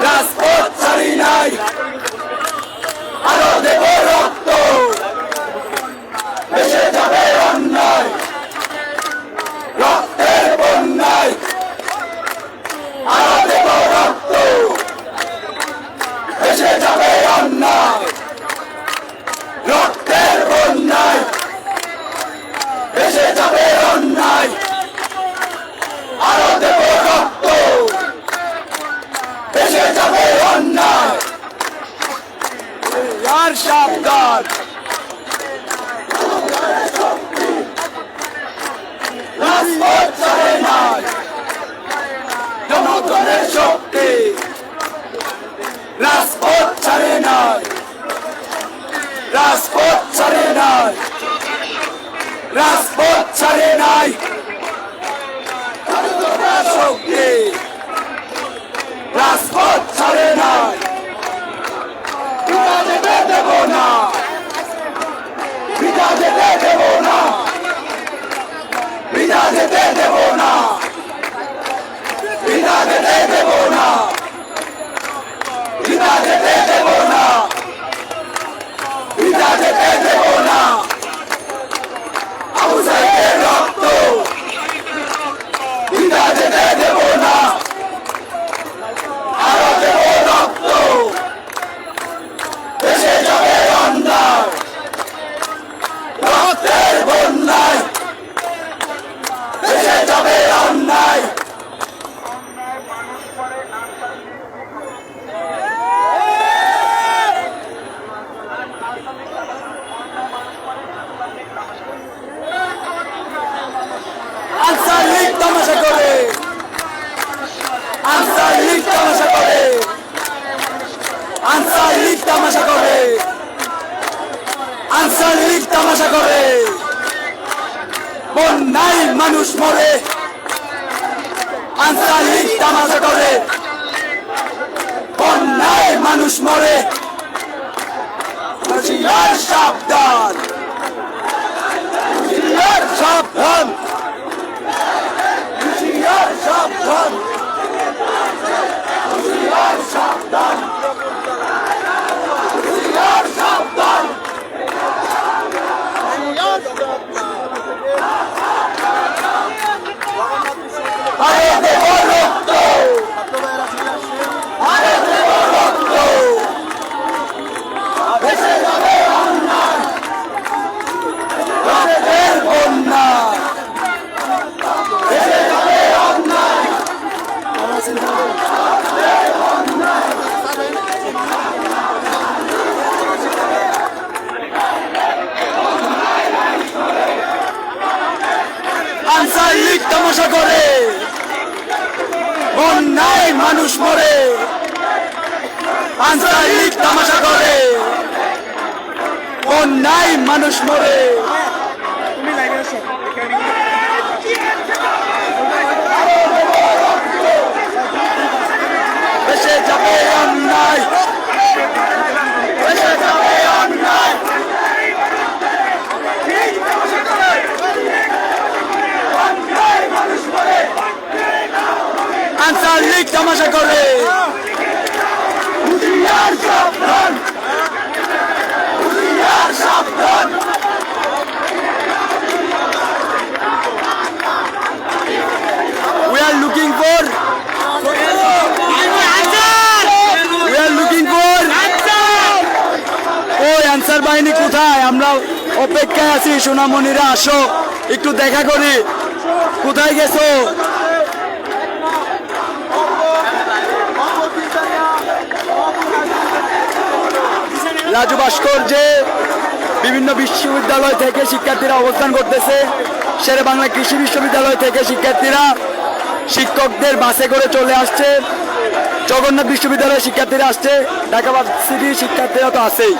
That's it সাবধান রাজপথ ছাড়ে নাই। রাজপথ ছাড়ে নাই। রাজপথ ছাড়ে নাই। রাজপথ ছাড়ে নাই। যেতে দেব না বন্যায় মানুষ মরে। আনসার লীগ তামাশা করে। বন্যায় মানুষ মরে। সাবধান। সাবধান। তামাশা করে। অন্যায় মানুষ মরে। আনসার তামাশা করে। অন্যায় মানুষ মরে দেশে যাবে অন্যায় দেশে যাবে অন্যায় অন্যায় মানুষ মরে আনসার লীগ তামাশা করে হুঁশিয়ার সাবধান। হুঁশিয়ার সাবধান। We are looking for We are looking for ওই আনসার বাহিনী কোথায়? আমরা অপেক্ষায় আছি সোনামণিরা আসো। একটু দেখা করি। কোথায় গেছো? রাজু ভাস্কর্যে বিভিন্ন বিশ্ববিদ্যালয় থেকে শিক্ষার্থীরা অবস্থান করতেছে, শেরে বাংলা কৃষি বিশ্ববিদ্যালয় থেকে শিক্ষার্থীরা শিক্ষকদের বাসে করে চলে আসছে। জগন্নাথ বিশ্ববিদ্যালয়ের শিক্ষার্থীরা আসছে, ঢাকা সিটির শিক্ষার্থীরা তো আছেই।